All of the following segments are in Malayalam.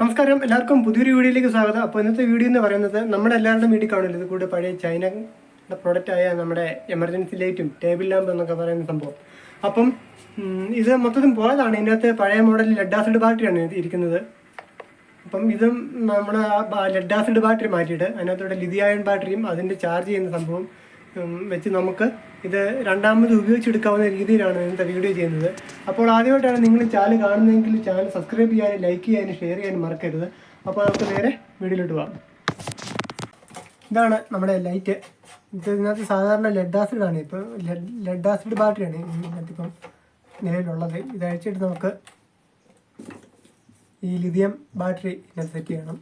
നമസ്കാരം. എല്ലാവർക്കും പുതിയൊരു വീഡിയോയിലേക്ക് സ്വാഗതം. അപ്പോൾ ഇന്നത്തെ വീഡിയോ എന്ന് പറയുന്നത് നമ്മുടെ എല്ലാവരുടെയും വീട്ടിൽ കാണില്ല ഇത് കൂടെ പഴയ ചൈനയുടെ പ്രോഡക്റ്റ് ആയ നമ്മുടെ എമർജൻസി ലൈറ്റും ടേബിൾ ലാമ്പ് എന്നൊക്കെ പറയുന്ന സംഭവം. അപ്പം ഇത് മൊത്തത്തിൽ പോയതാണ്. ഇതിനകത്ത് പഴയ മോഡൽ ലെഡ് ആസിഡ് ബാറ്ററിയാണ് ഇരിക്കുന്നത്. അപ്പം ഇതും നമ്മുടെ ലെഡ് ആസിഡ് ബാറ്ററി മാറ്റിയിട്ട് അതിനകത്തൂടെ ലിഥിയൺ ബാറ്ററിയും അതിന്റെ ചാർജ് ചെയ്യുന്ന സംഭവം വെച്ച് നമുക്ക് ഇത് രണ്ടാമത് ഉപയോഗിച്ചെടുക്കാവുന്ന രീതിയിലാണ് ഇന്നത്തെ വീഡിയോ ചെയ്യുന്നത്. അപ്പോൾ ആദ്യമായിട്ടാണ് നിങ്ങൾ ചാനൽ കാണുന്നതെങ്കിൽ ചാനൽ സബ്സ്ക്രൈബ് ചെയ്യാനും ലൈക്ക് ചെയ്യാനും ഷെയർ ചെയ്യാനും മറക്കരുത്. അപ്പോൾ നമുക്ക് നേരെ വീഡിയോയിലോട്ട് പോകാം. ഇതാണ് നമ്മുടെ ലൈറ്റ് ഇത് ഇതിനകത്ത് സാധാരണ ലെഡ് ആസിഡ് ആണ്. ഇപ്പോൾ ലെഡ് ആസിഡ് ബാറ്ററിയാണ് ഇതിനകത്ത് ഇപ്പം നിലവിലുള്ളത്. ഇത് അഴിച്ചിട്ട് നമുക്ക് ഈ ലിഥിയം ബാറ്ററി ഇതിനകത്ത് സെറ്റ് ചെയ്യണം.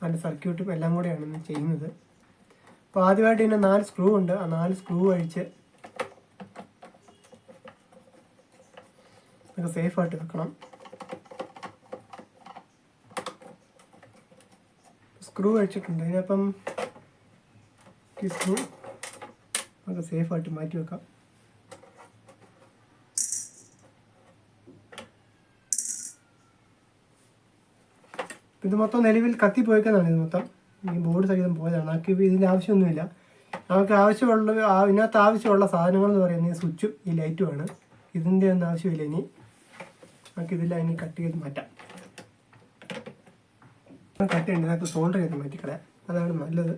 അതിന്റെ സർക്യൂട്ടും എല്ലാം കൂടെയാണ് ചെയ്യുന്നത്. അപ്പോൾ ആദ്യമായിട്ട് ഇതിന് നാല് സ്ക്രൂ ഉണ്ട്. ആ നാല് സ്ക്രൂ അഴിച്ച് നമുക്ക് സേഫായിട്ട് വെക്കണം. സ്ക്രൂ അഴിച്ചിട്ടുണ്ട്. ഇതിനപ്പം ഈ സ്ക്രൂ നമുക്ക് സേഫായിട്ട് മാറ്റി വെക്കാം. ഇത് മൊത്തം നിലവിൽ കത്തിപ്പോയിക്കുന്നതാണ് ഇത് മൊത്തം. ഈ ബോർഡ് സഹിതം പോയതാണ്. ആൾക്ക് ഇതിന്റെ ആവശ്യമൊന്നുമില്ല. നമുക്ക് ആവശ്യമുള്ള ഇതിനകത്ത് ആവശ്യമുള്ള സാധനങ്ങൾ എന്ന് പറയുന്നത് ഈ സ്വിച്ചും ഈ ലൈറ്റുമാണ് ഇതിന്റെ ഒന്നും ആവശ്യമില്ല ഇനി. നമുക്ക് ഇതിൽ ഇനി കട്ട് ചെയ്ത് മാറ്റാം. കട്ട് ചെയ്യേണ്ടത് നമുക്ക് സോൾഡർ ചെയ്ത് മാറ്റിക്കളയാം. അതാണ് നല്ലത്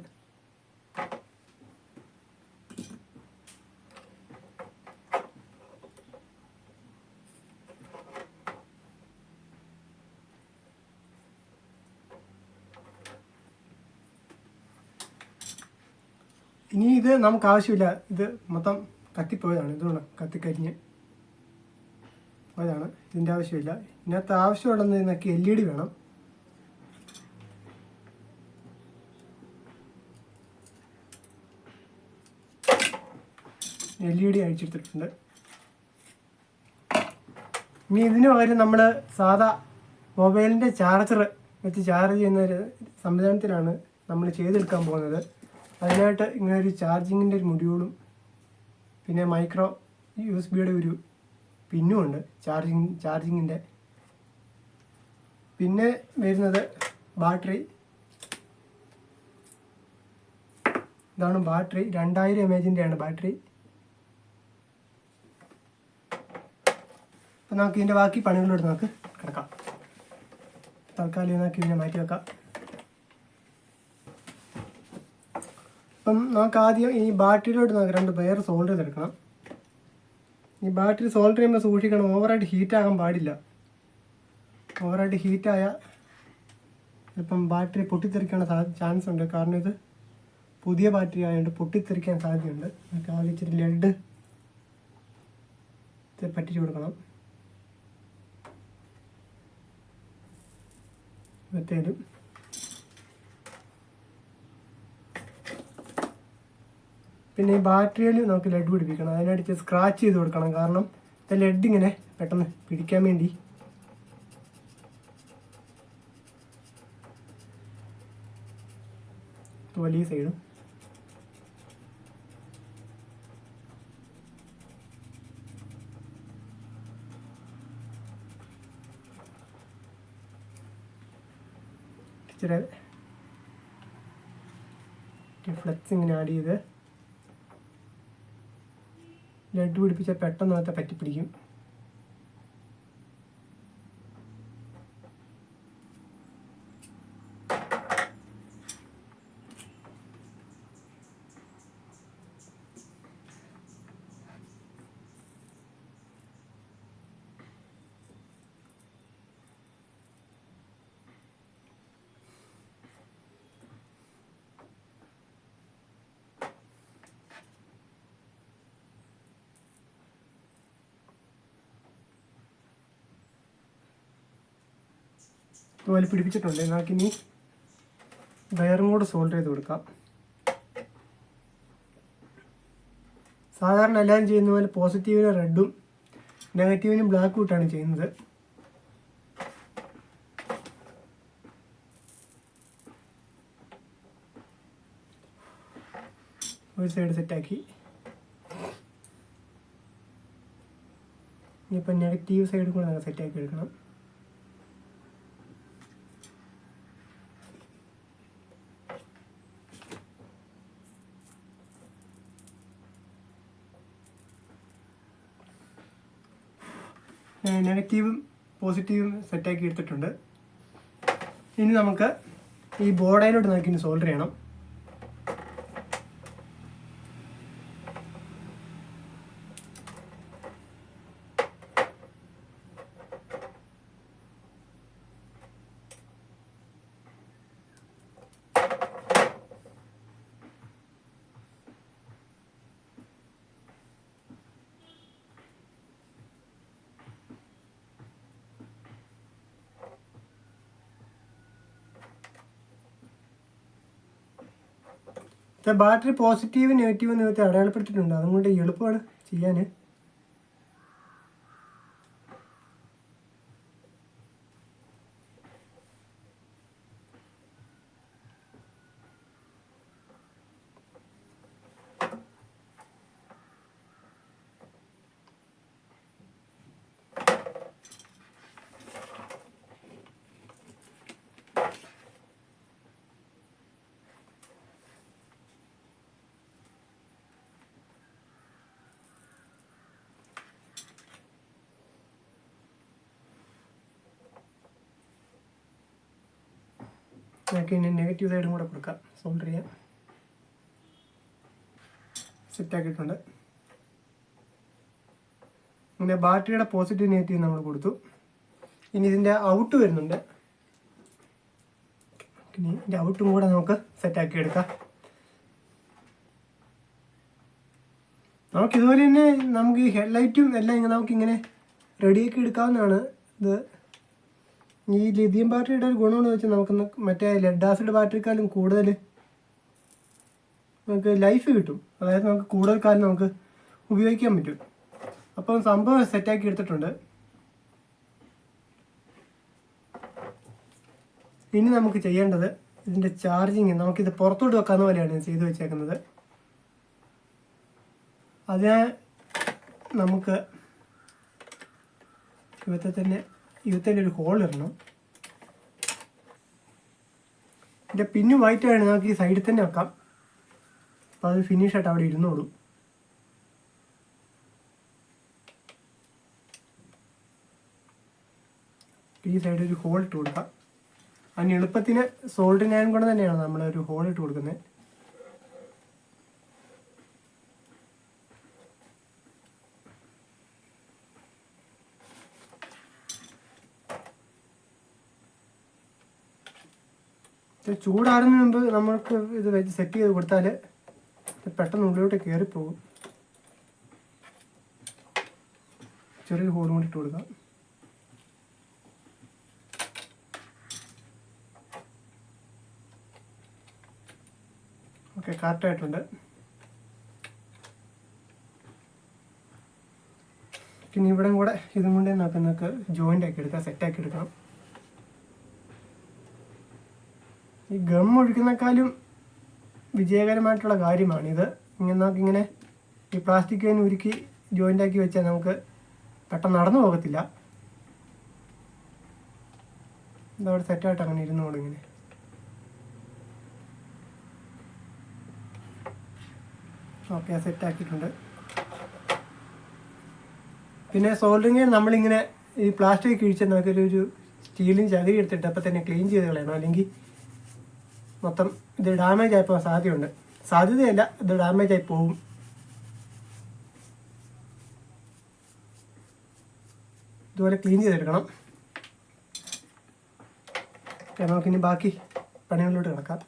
ഇനി ഇത് നമുക്ക് ആവശ്യമില്ല ഇത് മൊത്തം കത്തിപ്പോയതാണ്. ഇതുകൊണ്ട് കത്തിക്കരിഞ്ഞ് പോയതാണ്. ഇതിന്റെ ആവശ്യമില്ല. ഇതിനകത്ത് ആവശ്യമുള്ളത് ഇതിനൊക്കെ എൽ ഇ ഡി വേണം. എൽ ഇ ഡി അഴിച്ചെടുത്തിട്ടുണ്ട്. ഇനി ഇതിന് പകരം നമ്മൾ സാധാ മൊബൈലിന്റെ ചാർജർ വെച്ച് ചാർജ് ചെയ്യുന്ന ഒരു സംവിധാനത്തിലാണ് നമ്മൾ ചെയ്തെടുക്കാൻ പോകുന്നത്. അതിനായിട്ട് ഇങ്ങനെ ഒരു ചാർജിങ്ങിന്റെ ഒരു മൊഡ്യൂളും പിന്നെ മൈക്രോ യു എസ് ബിയുടെ ഒരു പിന്നും ഉണ്ട് ചാർജിങ് ചാർജിങ്ങിന്റെ. പിന്നെ വരുന്നത് ബാറ്ററി. ഇതാണ് ബാറ്ററി. രണ്ടായിരം എം എച്ചിന്റെയാണ് ബാറ്ററി. അപ്പം നമുക്ക് ഇതിന്റെ ബാക്കി പണികളോട് നമുക്ക് കിടക്കാം. തൽക്കാലം നമുക്ക് ഇതിനെ മാറ്റി വെക്കാം. അപ്പം നമുക്ക് ആദ്യം ഈ ബാറ്ററിയിലോട്ട് നമുക്ക് രണ്ട് വയർ സോൾഡർ ചെയ്തെടുക്കണം. ഈ ബാറ്ററി സോൾഡർ ചെയ്യുമ്പോൾ സൂക്ഷിക്കണം ഓവറായിട്ട് ഹീറ്റ് ആകാൻ പാടില്ല. ഓവറായിട്ട് ഹീറ്റായ ഇപ്പം ബാറ്ററി പൊട്ടിത്തെറിക്കാനുള്ള സാ ചാൻസ് ഉണ്ട്. കാരണം ഇത് പുതിയ ബാറ്ററി ആയതുകൊണ്ട് പൊട്ടിത്തെറിക്കാൻ സാധ്യതയുണ്ട്. നമുക്ക് ആദ്യം ഇച്ചിരി ലെഡ് പറ്റിച്ചു കൊടുക്കണം. മറ്റേലും പിന്നെ ഈ ബാറ്ററിയിൽ നമുക്ക് ലെഡ് പിടിപ്പിക്കണം. അതിനടിച്ച് സ്ക്രാച്ച് ചെയ്ത് കൊടുക്കണം. കാരണം ഇത് ലെഡ് ഇങ്ങനെ പെട്ടെന്ന് പിടിക്കാൻ വേണ്ടി. വലിയ സൈഡും ഇച്ചിരി ഫ്ലെക്സ് ഇങ്ങനെ ആഡ് ചെയ്ത് ലഡു പിടിപ്പിച്ചാൽ പെട്ടെന്ന് അകത്തെ പറ്റിപ്പിടിക്കും. ഇതുപോലെ പിടിപ്പിച്ചിട്ടുണ്ട്. നമുക്കിനി വയറും കൂടെ സോൾഡർ ചെയ്ത് കൊടുക്കാം. സാധാരണ എല്ലാവരും ചെയ്യുന്ന പോലെ പോസിറ്റീവിന് റെഡും നെഗറ്റീവിന് ബ്ലാക്കും ഇട്ടാണ് ചെയ്യുന്നത്. ഒരു സൈഡ് സെറ്റാക്കി ഇനിയിപ്പോൾ നെഗറ്റീവ് സൈഡും കൂടെ നമുക്ക് സെറ്റാക്കി എടുക്കണം. നെഗറ്റീവും പോസിറ്റീവും സെറ്റാക്കി എടുത്തിട്ടുണ്ട്. ഇനി നമുക്ക് ഈ ബോർഡയിലോട്ട് നോക്കി സോൾഡർ ചെയ്യണം. ബാറ്ററി പോസിറ്റീവ് നെഗറ്റീവ് നേരത്തെ അടയാളപ്പെടുത്തിയിട്ടുണ്ട്. അതുകൊണ്ട് എളുപ്പമാണ് ചെയ്യാൻ. നമുക്ക് നെഗറ്റീവ് സൈഡും കൂടെ കൊടുക്കാം. സോൾഡർ ചെയ്യാം. സെറ്റാക്കിയിട്ടുണ്ട് പിന്നെ ബാറ്ററിയുടെ പോസിറ്റീവ് നെഗറ്റീവ് നമ്മൾ കൊടുത്തു. ഇനി ഇതിന്റെ ഔട്ട് വരുന്നുണ്ട്. ഇനി ഇതിന്റെ ഔട്ടും കൂടെ നമുക്ക് സെറ്റാക്കി എടുക്കാം. നമുക്ക് ഇതുപോലെ തന്നെ നമുക്ക് ഈ ഹെഡ്ലൈറ്റും എല്ലാം ഇങ്ങനെ നമുക്ക് ഇങ്ങനെ റെഡിയാക്കി എടുക്കാവുന്നതാണ്. ഇത് ഈ ലിഥിയം ബാറ്ററിയുടെ ഒരു ഗുണമെന്ന് വെച്ചാൽ നമുക്ക് മറ്റേ ലെഡ് ആസിഡ് ബാറ്ററിക്കാലും കൂടുതൽ നമുക്ക് ലൈഫ് കിട്ടും. അതായത് നമുക്ക് കൂടുതൽ കാലം നമുക്ക് ഉപയോഗിക്കാൻ പറ്റും. അപ്പം സംഭവം സെറ്റാക്കി എടുത്തിട്ടുണ്ട്. ഇനി നമുക്ക് ചെയ്യേണ്ടത് ഇതിന്റെ ചാർജിങ് നമുക്കിത് പുറത്തോട്ട് വെക്കാവുന്ന പോലെയാണ് ഞാൻ ചെയ്തു വെച്ചേക്കുന്നത്. അതിനെ നമുക്ക് ഇവത്തെ തന്നെ ഇവത്തിൽ ഒരു ഹോൾ ഇടണം. ഇതിന്റെ പിന്ന് വൈറ്റ് ആണ്. നമുക്ക് ഈ സൈഡിൽ തന്നെ വെക്കാം. അപ്പോൾ അത് ഫിനിഷ് ആയിട്ട് അവിടെ ഇരുന്നോളൂ. ഈ സൈഡിൽ ഒരു ഹോൾ ഇട്ട് കൊടുക്കാം. അതിന് എളുപ്പത്തിന് സോൾഡ് ഞാൻ കൊണ്ട് തന്നെയാണ് നമ്മൾ ഒരു ഹോൾ ഇട്ട് കൊടുക്കുന്നത്. ഇത് ചൂടാറുന്നതിന് മുമ്പ് നമ്മൾക്ക് ഇത് വെച്ച് സെറ്റ് ചെയ്ത് കൊടുത്താൽ ഇത് പെട്ടെന്ന് ഉള്ളിലോട്ട് കയറിപ്പോകും ചെറിയ ഹോൾ കൂടി ഇട്ട് കൊടുക്കാം. ഓക്കെ കറക്റ്റായിട്ടുണ്ട് പിന്നെ ഇവിടെ കൂടെ ഇതും കൊണ്ട് നമുക്ക് നമുക്ക് ജോയിന്റ് ആക്കി എടുക്കാം സെറ്റാക്കി എടുക്കണം ഈ ഗം ഒഴിക്കുന്നേക്കാളും വിജയകരമായിട്ടുള്ള കാര്യമാണിത് ഇങ്ങനെ നമുക്കിങ്ങനെ ഈ പ്ലാസ്റ്റിക് കൈൻ ഉരുക്കി ജോയിന്റ് ആക്കി വെച്ചാൽ നമുക്ക് പെട്ടെന്ന് നടന്നു പോകത്തില്ല. ഇതവിടെ സെറ്റായിട്ട് അങ്ങനെ ഇരുന്നോളൂ ഇങ്ങനെ. ഓക്കെ സെറ്റാക്കിയിട്ടുണ്ട് പിന്നെ സോൾഡറിങ് നമ്മളിങ്ങനെ ഈ പ്ലാസ്റ്റിക് കിഴിച്ച് നമുക്കൊരു ഒരു സ്റ്റീലും ചകിരി എടുത്തിട്ട് അപ്പം തന്നെ ക്ലീൻ ചെയ്ത് കളയണം. അല്ലെങ്കിൽ മൊത്തം ഇത് ഡാമേജ് ആയി പോകാൻ സാധ്യതയുണ്ട്. സാധ്യതയല്ല ഇത് ഡാമേജ് ആയി പോകും. ഇതുപോലെ ക്ലീൻ ചെയ്തെടുക്കണം. നമുക്ക് നമുക്കിനി ബാക്കി പണികളിലോട്ട് കിടക്കാം.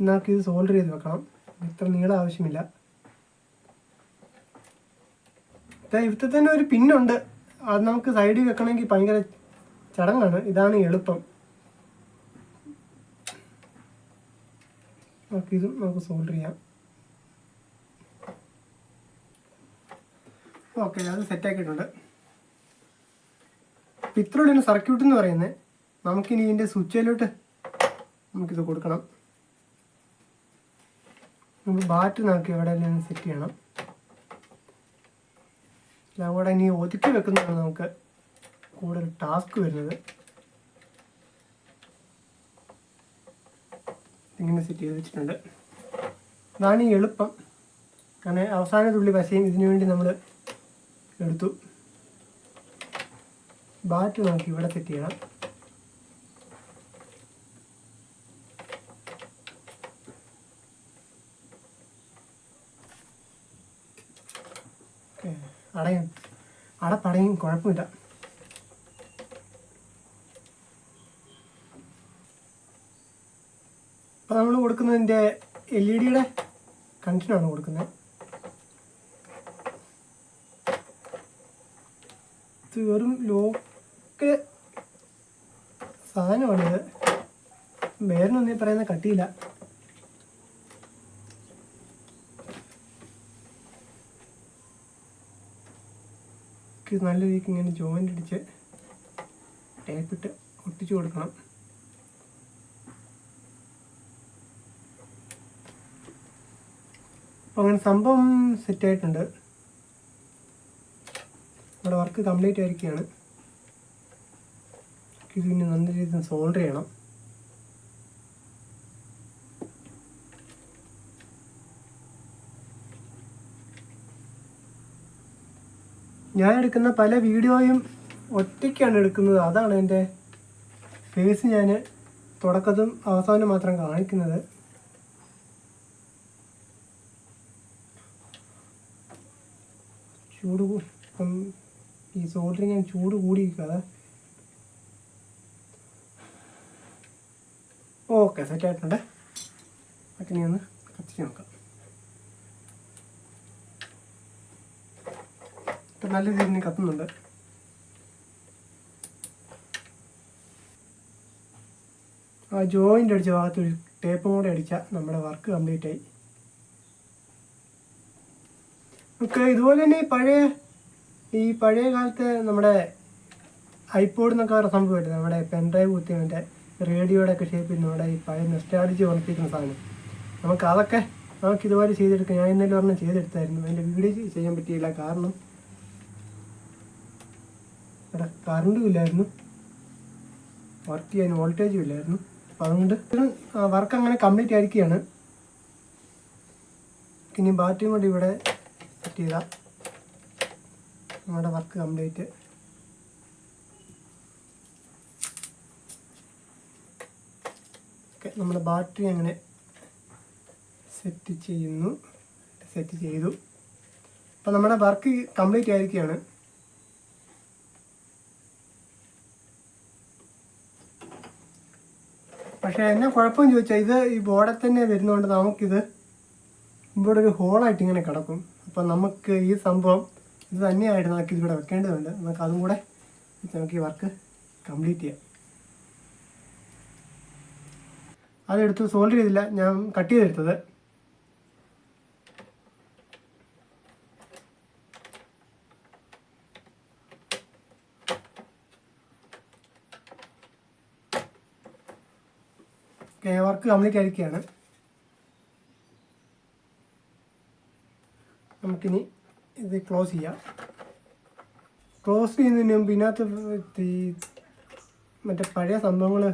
നമുക്ക് ഇത് സോൾഡർ ചെയ്ത് വെക്കണം. ഇത്ര നീളം ആവശ്യമില്ല. ഇവിടുത്തെ തന്നെ ഒരു പിന്നുണ്ട് അത് നമുക്ക് സൈഡിൽ വെക്കണമെങ്കിൽ ഭയങ്കര ചടങ്ങാണ്. ഇതാണ് എളുപ്പം. നമുക്ക് ഇതും നമുക്ക് സോൾഡർ ചെയ്യാം. ഓക്കെ അത് സെറ്റാക്കിയിട്ടുണ്ട് ഇത്രയുള്ള സർക്യൂട്ട് എന്ന് പറയുന്നത്. നമുക്കിനി ഇതിന്റെ സ്വിച്ചിലോട്ട് നമുക്കിത് കൊടുക്കണം. നമുക്ക് ബാറ്റ് നോക്കി എവിടെ സെറ്റ് ചെയ്യണം. അവിടെ ഇനി ഒതുക്കി വെക്കുന്നതാണ് നമുക്ക് കൂടുതൽ ടാസ്ക് വരുന്നത്. ഇങ്ങനെ സെറ്റ് ചെയ്ത് വെച്ചിട്ടുണ്ട്. അതാണ് ഈ എളുപ്പം. കാരണം അവസാന തുള്ളി പശയും ഇതിനു വേണ്ടി നമ്മൾ എടുത്തു. ബാറ്റ് നമുക്ക് ഇവിടെ സെറ്റ് ചെയ്യണം. ഓക്കേ, അടയും. അടപ്പടയും കുഴപ്പമില്ല. അപ്പോൾ നമ്മൾ കൊടുക്കുന്നതിന്റെ എൽ ഇ ഡിയുടെ കണ്ടിനാണ് കൊടുക്കുന്നത്. ഇത് വെറും ലോക്ക് സാധനമാണിത്. വേറിനൊന്നും ഈ പറയുന്ന കട്ടിയില്ല. ഇത് നല്ല രീതിക്ക് ഇങ്ങനെ ജോയിന്റ് അടിച്ച് ടേപ്പിട്ട് ഒട്ടിച്ചു കൊടുക്കണം. അപ്പോൾ അങ്ങനെ സംഭവം സെറ്റ് ആയിട്ടുണ്ട്. നമ്മുടെ വർക്ക് കംപ്ലീറ്റ് ആയിരിക്കുകയാണ്. ഇത് പിന്നെ നല്ല രീതിയിൽ സോൾഡർ ചെയ്യണം. ഞാൻ എടുക്കുന്ന പല വീഡിയോയും ഒറ്റയ്ക്കാണ് എടുക്കുന്നത്. അതാണ് എന്റെ ഫേസ് ഞാൻ തുടക്കത്തും അവസാനം മാത്രം കാണിക്കുന്നത്. ചൂട് ഇപ്പം ഈ സോൾഡറിങ് ഞാൻ ചൂട് കൂടിയിരിക്കാതെ ഓക്കെ സെറ്റ് ആയിട്ടുണ്ട്. അങ്ങനെ ഒന്ന് കത്തിച്ച് നോക്കാം. ഇപ്പം നല്ല രീതിയിൽ കത്തുന്നുണ്ട്. ആ ജോയിന്റ് അടിച്ച ഭാഗത്ത് ഒരു ടേപ്പും കൂടെ അടിച്ചാൽ നമ്മുടെ വർക്ക് കംപ്ലീറ്റ് ആയി. നമുക്ക് ഇതുപോലെ തന്നെ പഴയ ഈ പഴയ കാലത്തെ നമ്മുടെ ഐപോഡ് എന്നൊക്കെ പറയുന്ന സംഭവമായിട്ട് നമ്മുടെ പെൻ ഡ്രൈവ് കുത്തി റേഡിയോയുടെ ഒക്കെ ഷേപ്പിൽ നമ്മുടെ ഈ പഴയ നെസ്റ്റാഡിച്ച് ഉറപ്പിക്കുന്ന സാധനം. നമുക്ക് അതൊക്കെ നമുക്ക് ഇതുപോലെ ചെയ്തെടുക്കാം. ഞാൻ ഇന്നലെ പറഞ്ഞാൽ ചെയ്തെടുത്തായിരുന്നു. അതിന്റെ വീഡിയോ ചെയ്യാൻ പറ്റിയില്ല. കാരണം ഇവിടെ കറണ്ടും ഇല്ലായിരുന്നു. വർക്ക് ചെയ്യാൻ വോൾട്ടേജും ഇല്ലായിരുന്നു. അപ്പം അതുകൊണ്ട് വർക്ക് അങ്ങനെ കംപ്ലീറ്റ് ആയിരിക്കുകയാണ്. ഇനി ബാറ്ററിയും കൂടി ഇവിടെ സെറ്റ് ചെയ്താൽ നമ്മുടെ വർക്ക് കംപ്ലീറ്റ് നമ്മുടെ ബാറ്ററി അങ്ങനെ സെറ്റ് ചെയ്യുന്നു. സെറ്റ് ചെയ്തു. അപ്പം നമ്മുടെ വർക്ക് കംപ്ലീറ്റ് ആയിരിക്കുകയാണ്. പക്ഷേ എന്നാ കുഴപ്പം ചോദിച്ചാൽ ഇത് ഈ ബോർഡിൽ തന്നെ വരുന്നതുകൊണ്ട് നമുക്കിത് ഇവിടെ ഒരു ഹോളായിട്ട് ഇങ്ങനെ കിടക്കും. അപ്പം നമുക്ക് ഈ സംഭവം ഇത് തന്നെയായിട്ട് നമുക്ക് ഇതിവിടെ വെക്കേണ്ടതുണ്ട്. നമുക്ക് അതും കൂടെ നമുക്ക് ഈ വർക്ക് കംപ്ലീറ്റ് ചെയ്യാം. അതെടുത്ത് സോൾവ് ചെയ്തില്ല. ഞാൻ കട്ട് ചെയ്തെടുത്തത്. വർക്ക് കംപ്ലീറ്റ് ആയിരിക്കുകയാണ്. നമുക്കിനി ഇത് ക്ലോസ് ചെയ്യാം. ക്ലോസ് ചെയ്യുന്നതിന് മുമ്പ് ഇതിനകത്ത് മറ്റേ പഴയ സംഭവങ്ങൾ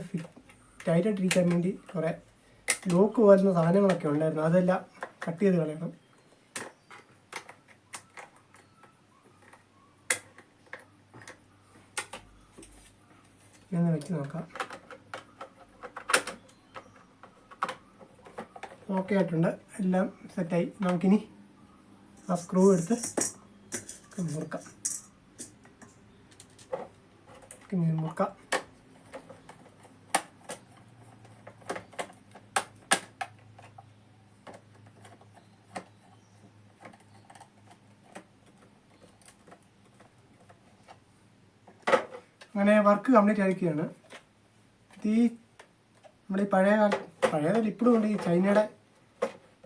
ടൈറ്റായിട്ടിരിക്കാൻ വേണ്ടി കുറേ ലോക്ക് പോലുന്ന സാധനങ്ങളൊക്കെ ഉണ്ടായിരുന്നു. അതെല്ലാം കട്ട് ചെയ്ത് കളയണം. എന്ന് വെച്ച് നോക്കാം. ഓക്കെ ആയിട്ടുണ്ട്. എല്ലാം സെറ്റായി നമുക്കിനി ആ സ്ക്രൂ എടുത്ത് മുറുക്കാം. മുറുക്കാം. അങ്ങനെ വർക്ക് കംപ്ലീറ്റ് ആയിരിക്കുകയാണ്. ഈ നമ്മുടെ ഈ പഴയ കാല പഴയതല്ല ഇപ്പോഴും ഉണ്ട് ഈ ചൈനയുടെ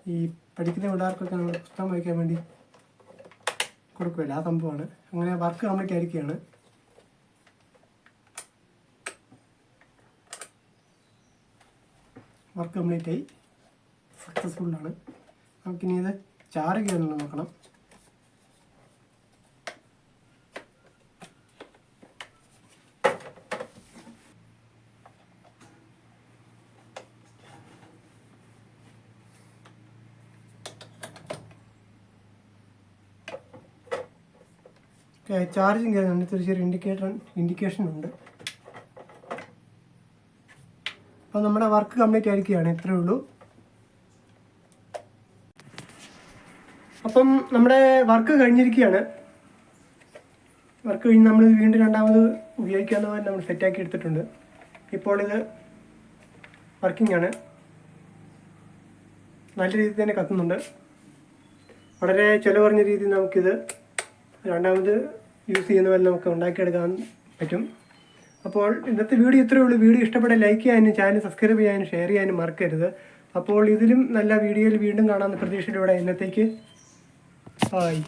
ഈ പഠിക്കുന്ന പിള്ളേർക്കൊക്കെ നമ്മൾ പുസ്തകം വായിക്കാൻ വേണ്ടി കൊടുക്കുമല്ലോ ആ സംഭവമാണ്. അങ്ങനെ വർക്ക് കംപ്ലീറ്റ് ആയിരിക്കുകയാണ്. വർക്ക് കംപ്ലീറ്റ് ആയി. സക്സസ്ഫുള്ളാണ് നമുക്കിനി ഇത് ചാർജ് ചെയ്യാനുള്ള നോക്കണം. ചാർജിങ് കയറുന്നുണ്ട്. ചെറിയ ചെറിയ ഇൻഡിക്കേറ്റർ ഇൻഡിക്കേഷൻ ഉണ്ട്. അപ്പോൾ നമ്മുടെ വർക്ക് കംപ്ലീറ്റ് ആയിരിക്കുകയാണ്. ഇത്രയേ ഉള്ളൂ. അപ്പം നമ്മുടെ വർക്ക് കഴിഞ്ഞിരിക്കുകയാണ്. വർക്ക് കഴിഞ്ഞ് നമ്മൾ വീണ്ടും രണ്ടാമത് ഉപയോഗിക്കാവുന്ന പോലെ നമ്മൾ സെറ്റാക്കി എടുത്തിട്ടുണ്ട്. ഇപ്പോൾ ഇത് വർക്കിംഗ് ആണ്. നല്ല രീതിയിൽ തന്നെ കത്തുന്നുണ്ട്. വളരെ ചിലവ് കുറഞ്ഞ രീതിയിൽ നമുക്കിത് രണ്ടാമത് യൂസ് ചെയ്യുന്ന പോലെ നമുക്ക് ഉണ്ടാക്കിയെടുക്കാൻ പറ്റും. അപ്പോൾ ഇന്നത്തെ വീഡിയോ ഇത്രയേ ഉള്ളൂ. വീഡിയോ ഇഷ്ടപ്പെട്ട ലൈക്ക് ചെയ്യാനും ചാനൽ സബ്സ്ക്രൈബ് ചെയ്യാനും ഷെയർ ചെയ്യാനും മറക്കരുത്. അപ്പോൾ ഇതിലും നല്ല വീഡിയോയിൽ വീണ്ടും കാണാമെന്ന പ്രതീക്ഷയിലൂടെ ഇന്നത്തേക്ക് ബായ്